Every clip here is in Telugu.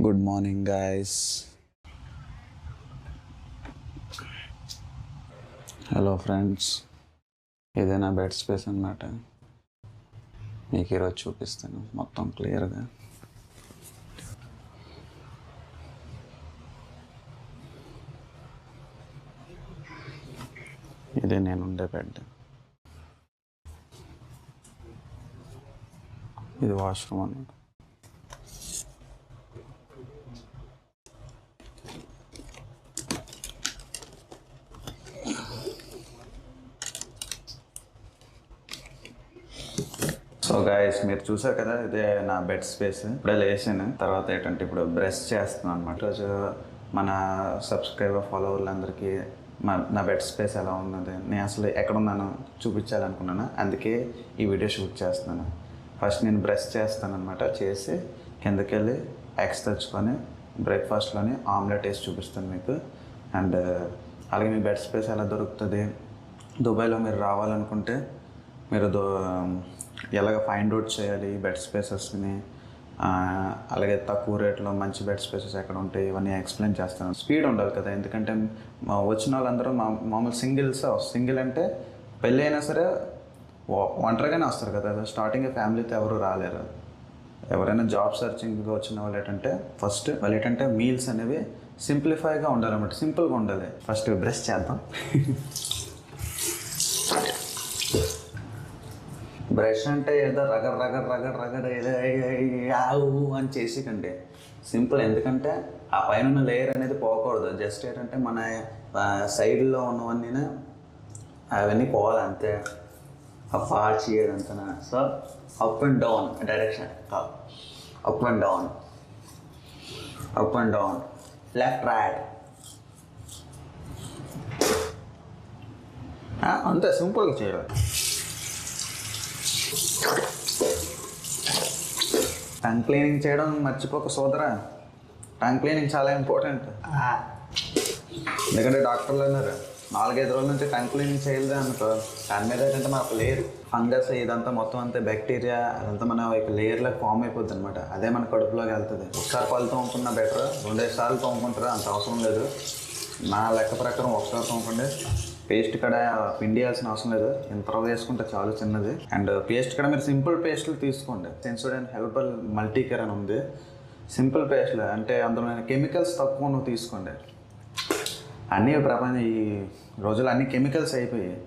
Good morning guys hello friends ఏదైనా బెడ్ స్పేస్ అన్నమాట. మీకు ఈరోజు చూపిస్తాను మొత్తం క్లియర్గా ఇదే నేను ఉండే బెడ్ ఇది వాష్రూమ్ అన్నమాట. సో గాయస్ మీరు చూసారు కదా ఇదే నా బెడ్ స్పేస్ ఇప్పుడే లేచాను. తర్వాత ఏంటంటే ఇప్పుడు బ్రష్ చేస్తున్నాను అనమాట రోజు మన సబ్స్క్రైబర్ ఫాలోవర్లందరికీ నా బెడ్ స్పేస్ ఎలా ఉన్నది నేను అసలు ఎక్కడ ఉన్నానో చూపించాలనుకున్నాను? అందుకే ఈ వీడియో షూట్ చేస్తున్నాను. ఫస్ట్ నేను బ్రష్ చేస్తాను అనమాట చేసి కిందకెళ్ళి ఎగ్స్ తెచ్చుకొని బ్రేక్ఫాస్ట్లోని ఆమ్లెట్ వేసి చూపిస్తాను మీకు. అండ్ అలాగే మీ బెడ్ స్పేస్ ఎలా దొరుకుతుంది? దుబాయ్లో మీరు రావాలనుకుంటే మీరు దో ఎలాగ ఫైండ్ అవుట్ చేయాలి బెడ్ స్పేసెస్ని? అలాగే తక్కువ రేట్లో మంచి బెడ్ స్పేసెస్ ఎక్కడ ఉంటాయి? ఇవన్నీ ఎక్స్ప్లెయిన్ చేస్తాను. స్పీడ్ ఉండాలి కదా. ఎందుకంటే మా వచ్చిన వాళ్ళందరూ మా మామూలు సింగిల్స్ సింగిల్ అంటే పెళ్ళి అయినా సరే ఒంటరిగానే వస్తారు కదా. స్టార్టింగ్ ఫ్యామిలీతో ఎవరు రాలేరు. ఎవరైనా జాబ్ సెర్చింగ్గా వచ్చిన వాళ్ళు ఏంటంటే ఫస్ట్ వాళ్ళు ఏంటంటే మీల్స్ అనేవి సింప్లిఫైగా ఉండాలన్నమాట. సింపుల్గా ఉండాలి. ఫస్ట్ బ్రష్ చేద్దాం. బ్రష్ అంటే ఏదో రగర్ రగర్ రగర్ రగర్ ఏదో ఆవు అని చేసికండి. సింపుల్ ఎందుకంటే ఆ పైన ఉన్న లేయర్ అనేది పోకూడదు. జస్ట్ ఏంటంటే మన సైడ్లో ఉన్నవన్నీ అవన్నీ పోవాలి parts ఇయదంతా so up and down direction up and down up and down left right అంతే సింపుల్గా చేయాలి టంగ్ క్లీనింగ్ చేయడం మర్చిపోక సోదరా. టంగ్ క్లీనింగ్ చాలా ఇంపార్టెంట్ ఎందుకంటే డాక్టర్లు అన్నారు. నాలుగైదు రోజుల నుంచి టంగ్ క్లీనింగ్ చేయలేదు అనుకో దాని మీద ఏంటంటే మనకు లేయర్ ఫంగస్ ఇదంతా మొత్తం అంతా బ్యాక్టీరియా అదంతా మన లేయర్లో ఫామ్ అయిపోద్ది అనమాట అదే మన కడుపులోకి వెళ్తుంది. ఒకసారి పళ్ళు తోముకున్నా బెటర్. రెండేసి సార్లు తోముకుంటారా? అంత అవసరం లేదు. నా లెక్క ప్రకారం ఒకసారి తోముకుంటే పేస్ట్ కడ పిండియాల్సిన అవసరం లేదు. ఇంత వేసుకుంటే చాలా చిన్నది. అండ్ పేస్ట్ కడ మీరు సింపుల్ పేస్ట్లు తీసుకోండి. సెన్సోడెన్ హెల్బల్ మల్టీకేర్ అని ఉంది. సింపుల్ పేస్ట్లు అంటే అందులో కెమికల్స్ తక్కువ నువ్వు తీసుకోండి. అన్నీ ప్రపంచం ఈ రోజులు అన్ని కెమికల్స్ అయిపోయి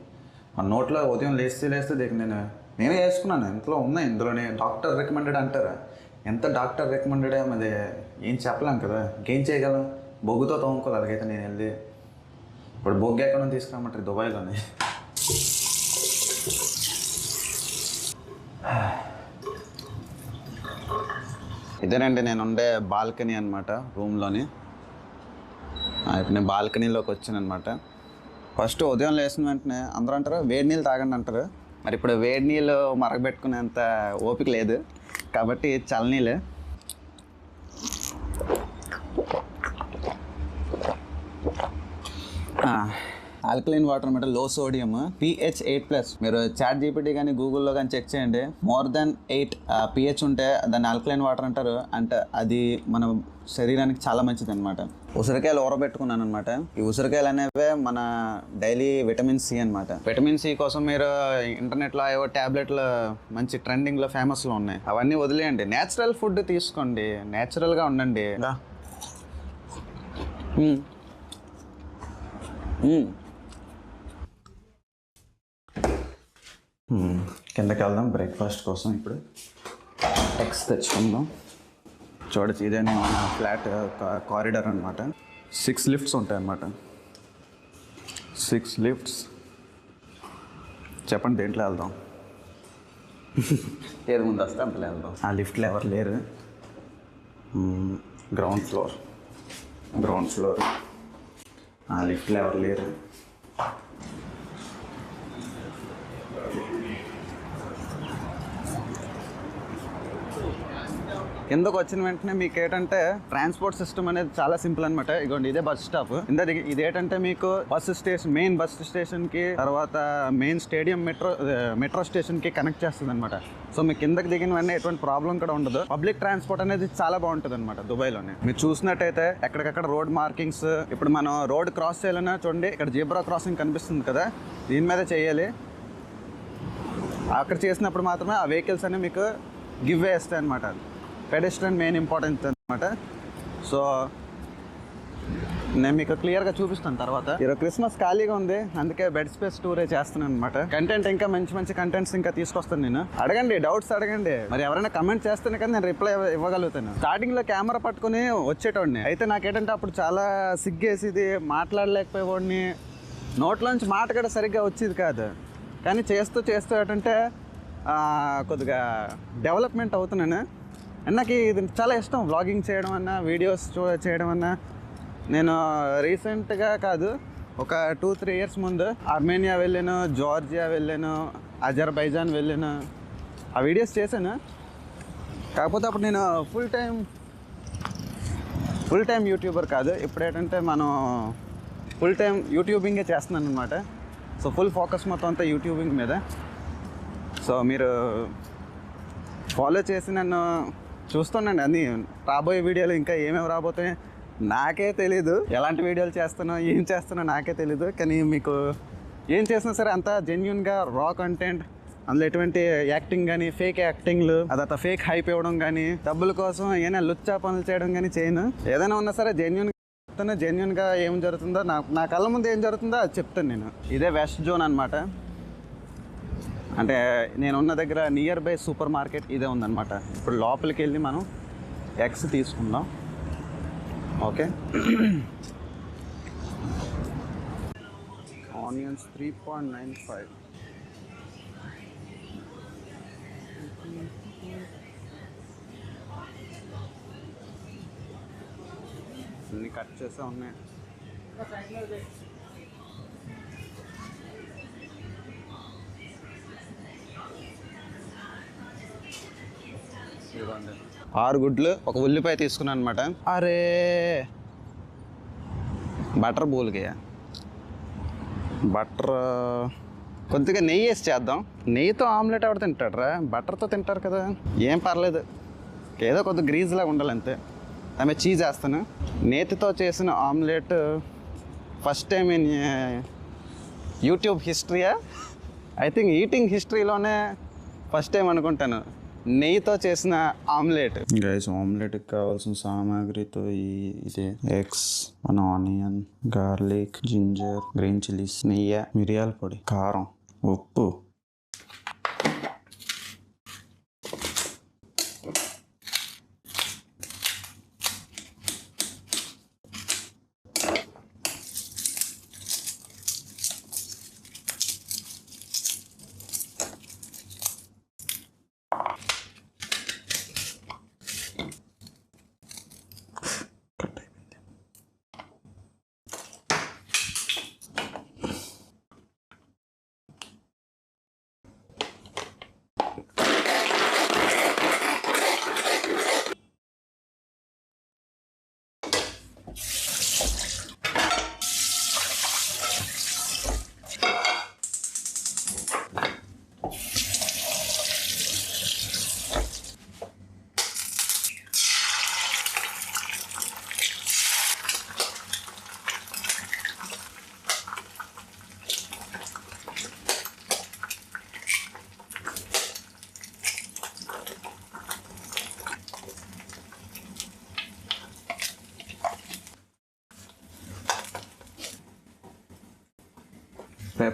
మన నోట్లో ఉదయం లేస్తే లేస్తే దగ్గర నేను నేనే వేసుకున్నాను. ఇంట్లో ఉన్నాయి ఇందులోనే. డాక్టర్ రికమెండెడ్ అంటారు. ఎంత డాక్టర్ రికమెండెడ్ అది ఏం చెప్పలేం కదా. ఇంకేం చేయగలం? బొగ్గుతో తోముకోవాలి అలాగైతే నేను వెళ్ళి. ఇప్పుడు బొగ్గు ఎక్కడ నుంచి తీసుకురామంటారు దుబాయ్లోనే. ఇదేనండి నేను ఉండే బాల్కనీ అనమాట రూమ్లోని. ఇప్పుడు నేను బాల్కనీలోకి వచ్చాను అనమాట ఫస్ట్ ఉదయం లేచిన వెంటనే అందరూ అంటారు వేడి నీళ్ళు తాగండి అంటారు. మరి ఇప్పుడు వేడి నీళ్ళు మరగబెట్టుకునేంత ఓపిక లేదు. కాబట్టి చల్లనీళ్ళే ఆల్కలైన్ వాటర్ అనమాట low sodium pH eight plus. మీరు చాట్ జీపీటీ కానీ గూగుల్లో కానీ చెక్ చేయండి. మోర్ దెన్ ఎయిట్ పిహెచ్ ఉంటే దాన్ని ఆల్కలైన్ వాటర్ అంటారు. అంటే అది మన శరీరానికి చాలా మంచిది అనమాట ఉసిరికాయలు ఊరబెట్టుకున్నాను అనమాట ఈ ఉసిరికాయలు అనేవే మన డైలీ విటమిన్ సి అనమాట విటమిన్ సి కోసం మీరు ఇంటర్నెట్లో ఏవో ట్యాబ్లెట్లు మంచి ట్రెండింగ్లో ఫేమస్లో ఉన్నాయి. అవన్నీ వదిలేయండి. నేచురల్ ఫుడ్ తీసుకోండి. నేచురల్గా ఉండండి. మ్మ్. కిందకి వెళ్దాం బ్రేక్ఫాస్ట్ కోసం ఇప్పుడు. ఎగ్స్ తెచ్చుకుందాం. చూడచ్చు ఇదే మన ఫ్లాట్ కారిడార్ అనమాట సిక్స్ లిఫ్ట్స్ ఉంటాయి అన్నమాట. సిక్స్ లిఫ్ట్స్ చెప్పండి దేంట్లో వెళ్దాం? ఏది ముందు వస్తే అంతలో వెళ్దాం. ఆ లిఫ్ట్లో ఎవరు లేరు? గ్రౌండ్ ఫ్లోర్ గ్రౌండ్ ఫ్లోర్ ఆ లిఫ్ట్లో ఎవరు లేరు? కిందకు వచ్చిన వెంటనే మీకు ఏంటంటే ట్రాన్స్పోర్ట్ సిస్టమ్ అనేది చాలా సింపుల్ అనమాట ఇగోండి ఇదే బస్ స్టాప్ ఇందది ఇది ఏంటంటే మీకు బస్ స్టేషన్ మెయిన్ బస్ స్టేషన్కి తర్వాత మెయిన్ స్టేడియం మెట్రో మెట్రో స్టేషన్కి కనెక్ట్ చేస్తుంది అనమాట సో మీకు కిందకి దిగిన వెంటనే ఎటువంటి ప్రాబ్లం కూడా ఉండదు. పబ్లిక్ ట్రాన్స్పోర్ట్ అనేది చాలా బాగుంటుంది అనమాట దుబాయ్లోనే. మీరు చూసినట్టయితే ఎక్కడికక్కడ రోడ్ మార్కింగ్స్ ఇప్పుడు మనం రోడ్ క్రాస్ చేయాలన్నా చూడండి ఇక్కడ జీబ్రా క్రాసింగ్ కనిపిస్తుంది కదా దీని మీద చేయాలి. అక్కడ చేసినప్పుడు మాత్రమే ఆ వెహికల్స్ అనేవి మీకు గివ్ వేస్తాయి అనమాట పెడెస్ట్రియన్ మెయిన్ ఇంపార్టెంట్ అనమాట సో నేను మీకు క్లియర్గా చూపిస్తాను తర్వాత. ఈరోజు క్రిస్మస్ ఖాళీగా ఉంది అందుకే బెడ్ స్పేస్ టూరే చేస్తున్నాను అనమాట కంటెంట్ ఇంకా మంచి మంచి కంటెంట్స్ ఇంకా తీసుకొస్తాను నేను. అడగండి డౌట్స్ అడగండి. మరి ఎవరైనా కమెంట్ చేస్తేనే కానీ నేను రిప్లై ఇవ్వగలుగుతాను. స్టార్టింగ్లో కెమెరా పట్టుకుని వచ్చేటోడిని. అయితే నాకేంటంటే అప్పుడు చాలా సిగ్గేసిది మాట్లాడలేకపోయేవాడిని. నోట్లోంచి మాట కూడా సరిగ్గా వచ్చేది కాదు. కానీ చేస్తూ చేస్తూ ఏంటంటే కొద్దిగా డెవలప్మెంట్ అవుతున్నాను. అండ్ నాకు ఇది చాలా ఇష్టం వ్లాగింగ్ చేయడం అన్నా వీడియోస్ చూ చేయడం అన్నా. నేను రీసెంట్గా కాదు ఒక టూ త్రీ ఇయర్స్ ముందు ఆర్మేనియా వెళ్ళాను జార్జియా వెళ్ళాను అజర్బైజాన్ వెళ్ళాను. ఆ వీడియోస్ చేశాను. కాకపోతే అప్పుడు నేను full time full time YouTuber కాదు. ఇప్పుడు ఏంటంటే మనం ఫుల్ టైం యూట్యూబింగే చేస్తున్నాను అనమాట సో ఫుల్ ఫోకస్ మొత్తం అంతా యూట్యూబింగ్ మీద. సో మీరు ఫాలో చేసి నన్ను చూస్తుండండి అన్ని రాబోయే వీడియోలు ఇంకా ఏమేమి రాబోతాయి నాకే తెలీదు. ఎలాంటి వీడియోలు చేస్తున్నా ఏం చేస్తున్నా నాకే తెలీదు. కానీ మీకు ఏం చేసినా సరే అంతా జెన్యున్గా రా కంటెంట్ అందులో ఎటువంటి యాక్టింగ్ కానీ ఫేక్ యాక్టింగ్లు అదంతా ఫేక్ హైప్ ఇవ్వడం కానీ డబ్బుల కోసం ఏమైనా లుచ్చా పనులు చేయడం కానీ చేయను. ఏదైనా ఉన్నా సరే జెన్యున్ చెప్తాను జెన్యున్గా ఏం జరుగుతుందో నా నా కళ్ళ ముందు ఏం జరుగుతుందో అది చెప్తాను నేను. ఇదే వెస్ట్ జోన్ అనమాట అంటే నేను ఉన్న దగ్గర నియర్ బై సూపర్ మార్కెట్ ఇదే ఉందన్నమాట. ఇప్పుడు లోపలికి వెళ్ళి మనం ఎగ్స్ తీసుకుందాం. Okay? Onions three point nine five అన్ని కట్ చేసే ఉన్నాయి. ఆరు గుడ్లు ఒక ఉల్లిపాయ తీసుకున్నాను అనమాట అరే! బటర్ బూలికయ్య బటర్ కొద్దిగా నెయ్యి వేసి చేద్దాం. నెయ్యితో ఆమ్లెట్ ఎవరు తింటాడరా? బటర్తో తింటారు కదా. ఏం పర్లేదు. ఏదో కొద్ది గ్రీజ్ లాగా ఉండాలి అంతే ఆమె చీజ్ వేస్తాను. నేతితో చేసిన omelette first time in YouTube హిస్టరీయా I think eating హిస్టరీలోనే ఫస్ట్ టైం అనుకుంటాను. నెయ్యితో చేసిన ఆమ్లెట్. గైస్ ఆమ్లెట్ కావాల్సిన సామాగ్రితో ఈ ఇదే. ఎగ్స్ మన onion garlic ginger green chillies నెయ్యి మిరియాల పొడి కారం ఉప్పు.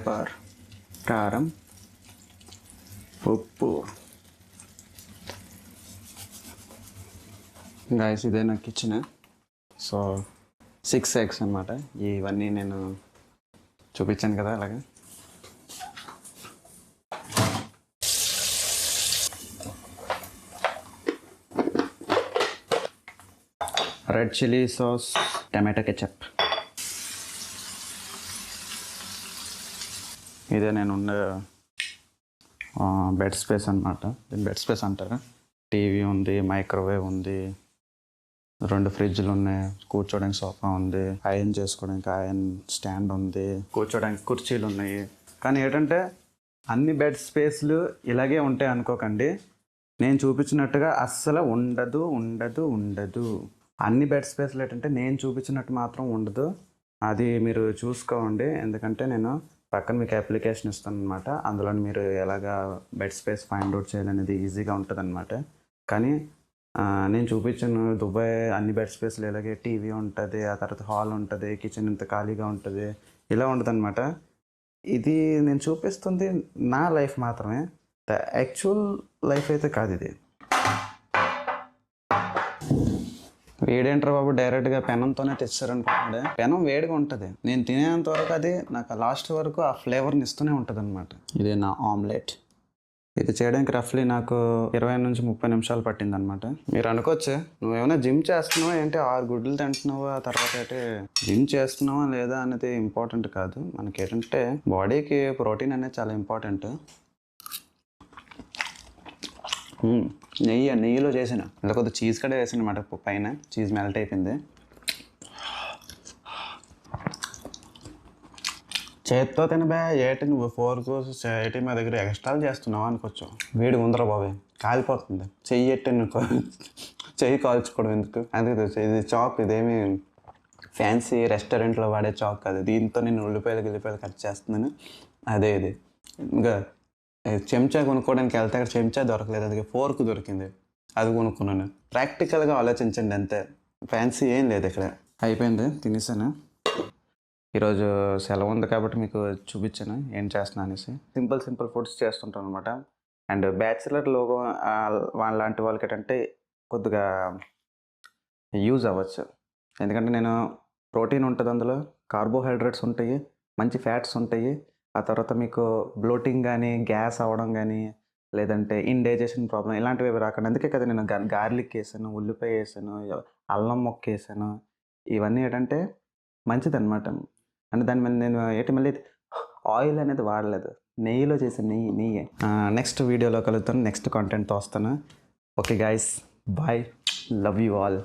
పెప్పర్ కారం ఉప్పు. గాయస్ ఇదే నాకు ఇచ్చిన సో సిక్స్ ఎగ్స్ అనమాట ఇవన్నీ నేను చూపించాను కదా అలాగా. Red chilli sauce tomato ketchup ఇదే నేను ఉండే బెడ్ స్పేస్ అనమాట దీని బెడ్ స్పేస్ అంటారు? టీవీ ఉంది మైక్రోవేవ్ ఉంది రెండు ఫ్రిడ్జ్లు ఉన్నాయి కూర్చోడానికి సోఫా ఉంది ఐరన్ చేసుకోవడానికి ఐరన్ స్టాండ్ ఉంది కూర్చోడానికి కుర్చీలు ఉన్నాయి. కానీ ఏంటంటే అన్ని బెడ్ స్పేస్లు ఇలాగే ఉంటాయి అనుకోకండి. నేను చూపించినట్టుగా అస్సలు ఉండదు ఉండదు ఉండదు. అన్ని బెడ్ స్పేస్లు ఏంటంటే నేను చూపించినట్టు మాత్రం ఉండదు. అది మీరు చూసుకోండి. ఎందుకంటే నేను పక్కన మీకు అప్లికేషన్ ఇస్తాను అనమాట అందులో మీరు ఎలాగా బెడ్ స్పేస్ ఫైండ్ అవుట్ చేయాలనేది ఈజీగా ఉంటుంది అనమాట కానీ నేను చూపించాను దుబాయ్ అన్ని బెడ్ స్పేస్లు ఇలాగే టీవీ ఉంటుంది ఆ తర్వాత హాల్ ఉంటుంది కిచెన్ ఇంత ఖాళీగా ఉంటుంది ఇలా ఉంటుంది అనమాట ఇది నేను చూపిస్తుంది నా లైఫ్ మాత్రమే. ద యాక్చువల్ లైఫ్ అయితే కాదు ఇది. వేడేంటారు బాబు? డైరెక్ట్గా పెనంతోనే తెచ్చారనుకుంటున్నాడు. పెనం వేడిగా ఉంటుంది. నేను తినేంత వరకు అది నాకు లాస్ట్ వరకు ఆ ఫ్లేవర్ని ఇస్తూనే ఉంటుంది అనమాట ఇది నా ఆమ్లెట్. ఇది చేయడానికి రఫ్లీ నాకు ఇరవై నుంచి ముప్పై నిమిషాలు పట్టింది అనమాట మీరు అనుకోవచ్చు నువ్వేమైనా జిమ్ చేస్తున్నావా? ఏంటి ఆరు గుడ్లు తింటున్నావా? ఆ తర్వాత ఏంటి జిమ్ చేస్తున్నావా లేదా అనేది ఇంపార్టెంట్ కాదు. మనకి ఏంటంటే బాడీకి ప్రోటీన్ అనేది చాలా ఇంపార్టెంట్. నెయ్యి నెయ్యిలో చేసిన. ఇలా కొద్దిగా చీజ్ కూడా వేసాను అనమాట పైన. చీజ్ మెల్ట్ అయిపోయింది. చేత్తో తినబే ఏటి నువ్వు ఫోర్ కోర్స్ ఏటి మా దగ్గర ఎక్స్ట్రాలు చేస్తున్నావు అనుకోవచ్చు. వీడి ఉందరా బాబు. కాలిపోతుంది. చెయ్యి ఎట్టి నువ్వు చెయ్యి కాల్చుకోవడం ఎందుకు? అందుకే ఇది చాక్ ఇదేమి ఫ్యాన్సీ రెస్టారెంట్లో వాడే చాక్ కాదు. దీంతో నేను ఉల్లిపాయలు గిల్లిపాయలు కట్ చేస్తున్నాను. అదే ఇది. ఇంకా చెంచా కొనుక్కోవడానికి వెళ్తే అక్కడ చెంచా దొరకలేదు. అది ఫోర్క్ దొరికింది. అది కొనుక్కున్నాను. ప్రాక్టికల్గా ఆలోచించండి అంతే. ఫ్యాన్సీ ఏం లేదు ఇక్కడ. అయిపోయింది. తినేసాను? ఈరోజు సెలవు ఉంది కాబట్టి మీకు చూపించాను. ఏం చేస్తున్నా అనేసి. సింపుల్ సింపుల్ ఫుడ్స్ చేస్తుంటాను అనమాట అండ్ బ్యాచిలర్ లోగో వాళ్ళ లాంటి వాళ్ళకి ఏంటంటే కొద్దిగా యూజ్ అవ్వచ్చు. ఎందుకంటే నేను ప్రోటీన్ ఉంటుంది అందులో కార్బోహైడ్రేట్స్ ఉంటాయి మంచి ఫ్యాట్స్ ఉంటాయి ఆ తర్వాత మీకు బ్లోటింగ్ కానీ గ్యాస్ అవ్వడం కానీ లేదంటే ఇండైజెషన్ ప్రాబ్లం ఇలాంటివి ఏవి రాకుండా అందుకే కదా నేను గార్లిక్ వేసాను ఉల్లిపాయ వేసాను అల్లం మొక్క వేసాను. ఇవన్నీ ఏంటంటే మంచిదన్నమాట. అంటే దాని మీద నేను ఏంటి మళ్ళీ ఆయిల్ అనేది వాడలేదు. నెయ్యిలో చేసిన నెయ్యి నెయ్యి. నెక్స్ట్ వీడియోలో కలుగుతాను నెక్స్ట్ కంటెంట్తో వస్తాను okay guys. Bye. Love you all.